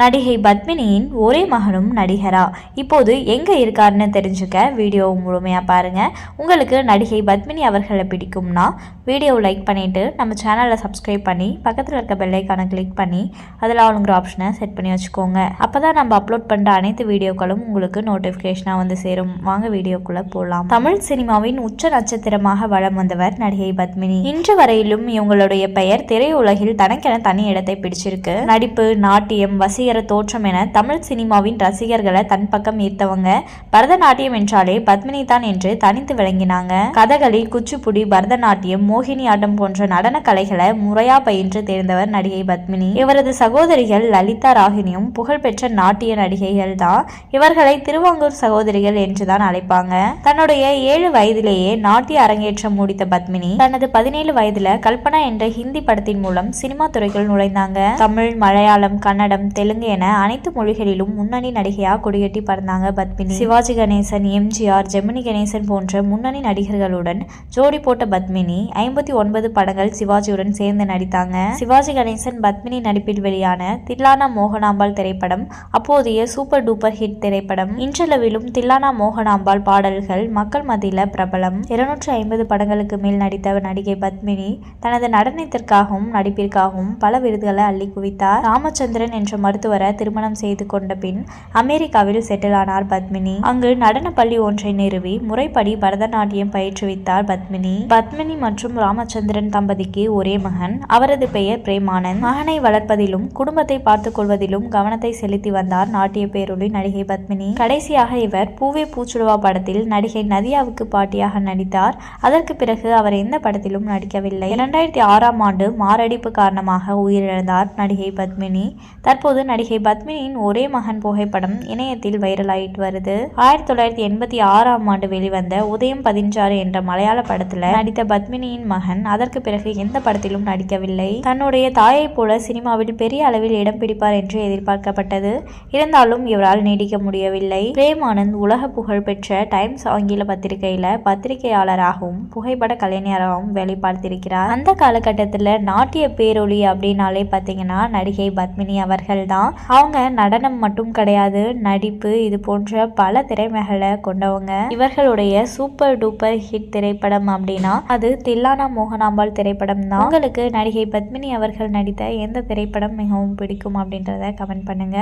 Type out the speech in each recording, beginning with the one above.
நடிகை பத்மினியின் ஒரே மகனும் நடிகரா? இப்போது எங்கே இருக்காருன்னு தெரிஞ்சுக்க வீடியோ முழுமையாக பாருங்கள் உங்களுக்கு நடிகை பத்மினி அவர்களை பிடிக்கும்னா வீடியோவை லைக் பண்ணிவிட்டு நம்ம சேனலை சப்ஸ்கிரைப் பண்ணி பக்கத்தில் இருக்க பெல்லைக்கான கிளிக் பண்ணி அதில் ஆளுங்கிற ஆப்ஷனை செட் பண்ணி வச்சுக்கோங்க. அப்போ தான் நம்ம அப்லோட் பண்ணுற அனைத்து வீடியோக்களும் உங்களுக்கு நோட்டிஃபிகேஷனாக வந்து சேரும். வாங்க வீடியோக்குள்ளே போகலாம் தமிழ் சினிமாவின் உச்ச நட்சத்திரமாக வளம் வந்தவர் நடிகை பத்மினி. இன்று வரையிலும் இவங்களுடைய பெயர் திரையுலகில் தனக்கென தனி இடத்தை பிடிச்சிருக்கு. நடிப்பு நாட்டியம் வசி வசீகர தோற்றம் என தமிழ் சினிமாவின் ரசிகர்களை தன் பக்கம் ஈர்த்தவங்க. பரதநாட்டியம் என்றாலே பத்மினி தான் என்று தனித்து விளங்கினாங்க. கதகளி குச்சிப்புடி பரதநாட்டியம் மோகினி ஆட்டம் போன்ற நடன கலைகளை முறையா பயின்று தேர்ந்தவர் நடிகை பத்மினி. இவரது சகோதரிகள் லலிதா ராகினியும் புகழ்பெற்ற நாட்டிய நடிகைகள் தான். இவர்களை திருவாங்கூர் சகோதரிகள் என்றுதான் அழைப்பாங்க. தன்னுடைய ஏழு வயதிலேயே நாட்டிய அரங்கேற்றம் முடித்த பத்மினி தனது பதினேழு வயதுல கல்பனா என்ற ஹிந்தி படத்தின் மூலம் சினிமா துறைக்குள் நுழைந்தாங்க. தமிழ் மலையாளம் கன்னடம் தெலுங்கு என அனைத்து மொழிகளிலும் முன்னணி நடிகையாக கொடிகட்டி பறந்தாங்க பத்மினி. சிவாஜி கணேசன் எம்ஜிஆர் ஜெமினி கணேசன் போன்ற முன்னணி நடிகர்களுடன் ஜோடி போட்ட பத்மினி ஐம்பத்தி ஒன்பது படங்கள் சிவாஜியுடன் சேர்ந்து நடித்தாங்க. சிவாஜி கணேசன் பத்மினி நடிப்பில் வெளியான தில்லானா மோகனாம்பாள் திரைப்படம் அப்போதைய சூப்பர் டூப்பர் ஹிட் திரைப்படம். இன்றளவிலும் தில்லானா மோகனாம்பாள் பாடல்கள் மக்கள் மத்தியில் பிரபலம். இருநூற்றி ஐம்பது படங்களுக்கு மேல் நடித்த நடிகை பத்மினி தனது நடனத்திற்காகவும் நடிப்பிற்காகவும் பல விருதுகளை அள்ளி குவித்தார். ராமச்சந்திரன் என்ற மருத்துவரை திருமணம் செய்து கொண்ட பின் அமெரிக்காவில் செட்டில் ஆனார் பத்மினி. அங்கு நடன பள்ளி ஒன்றை நிறுவி முறைப்படி பரதநாட்டியம் பயிற்றுவித்தார் பத்மினி. பத்மினி மற்றும் ராமச்சந்திரன் தம்பதிக்கு ஒரே மகன். அவரது பெயர் பிரேமானந்த். மகனை வளர்ப்பதிலும் குடும்பத்தை பார்த்துக் கொள்வதிலும் கவனத்தை செலுத்தி வந்தார் நாட்டிய பேரொளி நடிகை பத்மினி. கடைசியாக இவர் பூவே பூச்சுடுவா படத்தில் நடிகை நதியாவுக்கு பாட்டியாக நடித்தார். அதற்கு பிறகு அவர் எந்த படத்திலும் நடிக்கவில்லை. இரண்டாயிரத்தி ஆறாம் ஆண்டு மாரடைப்பு காரணமாக உயிரிழந்தார் நடிகை பத்மினி. தற்போது நடிகை பத்மினியின் ஒரே மகன் புகைப்படம் இணையத்தில் வைரலாயிட்டு வருது. ஆயிரத்தி தொள்ளாயிரத்தி எண்பத்தி ஆறாம் ஆண்டு வெளிவந்த உதயம் பதினஞ்சாறு என்ற மலையாள படத்துல நடித்த பத்மினியின் மகன் அதற்கு பிறகு எந்த படத்திலும் நடிக்கவில்லை. தன்னுடைய தாயை போல சினிமாவில் பெரிய அளவில் இடம் பிடிப்பார் என்று எதிர்பார்க்கப்பட்டது. இருந்தாலும் இவரால் நீடிக்க முடியவில்லை. பிரேம் ஆனந்த் உலக புகழ் பெற்ற டைம்ஸ் ஆங்கில பத்திரிகையில பத்திரிகையாளராகவும் புகைப்பட கலைஞராகவும் வேலை பார்த்திருக்கிறார். அந்த காலகட்டத்தில் நாட்டிய பேரொளி அப்படின்னாலே பார்த்தீங்கன்னா நடிகை பத்மினி அவர்கள் தான் அவங்க நடனம் மட்டும் கிடையாது நடிப்பு இது போன்ற பல திறமைகளை கொண்டவங்க. இவர்களுடைய சூப்பர் டூப்பர் ஹிட் திரைப்படம் அப்படின்னா அது தில்லானா மோகனாம்பாள் திரைப்படம் தான். உங்களுக்கு நடிகை பத்மினி அவர்கள் நடித்த எந்த திரைப்படம் மிகவும் பிடிக்கும் அப்படின்றத கமெண்ட் பண்ணுங்க.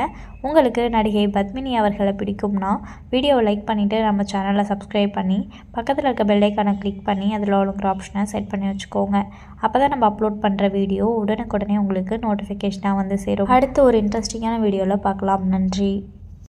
உங்களுக்கு நடிகை பத்மினி அவர்களை பிடிக்கும்னா வீடியோவை லைக் பண்ணிட்டு நம்ம சேனலை சப்ஸ்கிரைப் பண்ணி பக்கத்தில் இருக்க பெல்லைக்கான கிளிக் பண்ணி அதில் உள்ள ஆப்ஷனை செட் பண்ணி வச்சுக்கோங்க. அப்போ தான் நம்ம அப்லோட் பண்ணுற வீடியோ உடனுக்குடனே உங்களுக்கு நோட்டிஃபிகேஷனாக வந்து சேரும். அடுத்து ஒரு இன்ட்ரெஸ்ட் இன்ட்ரெஸ்டிங்கான வீடியோவில் பார்க்கலாம். நன்றி.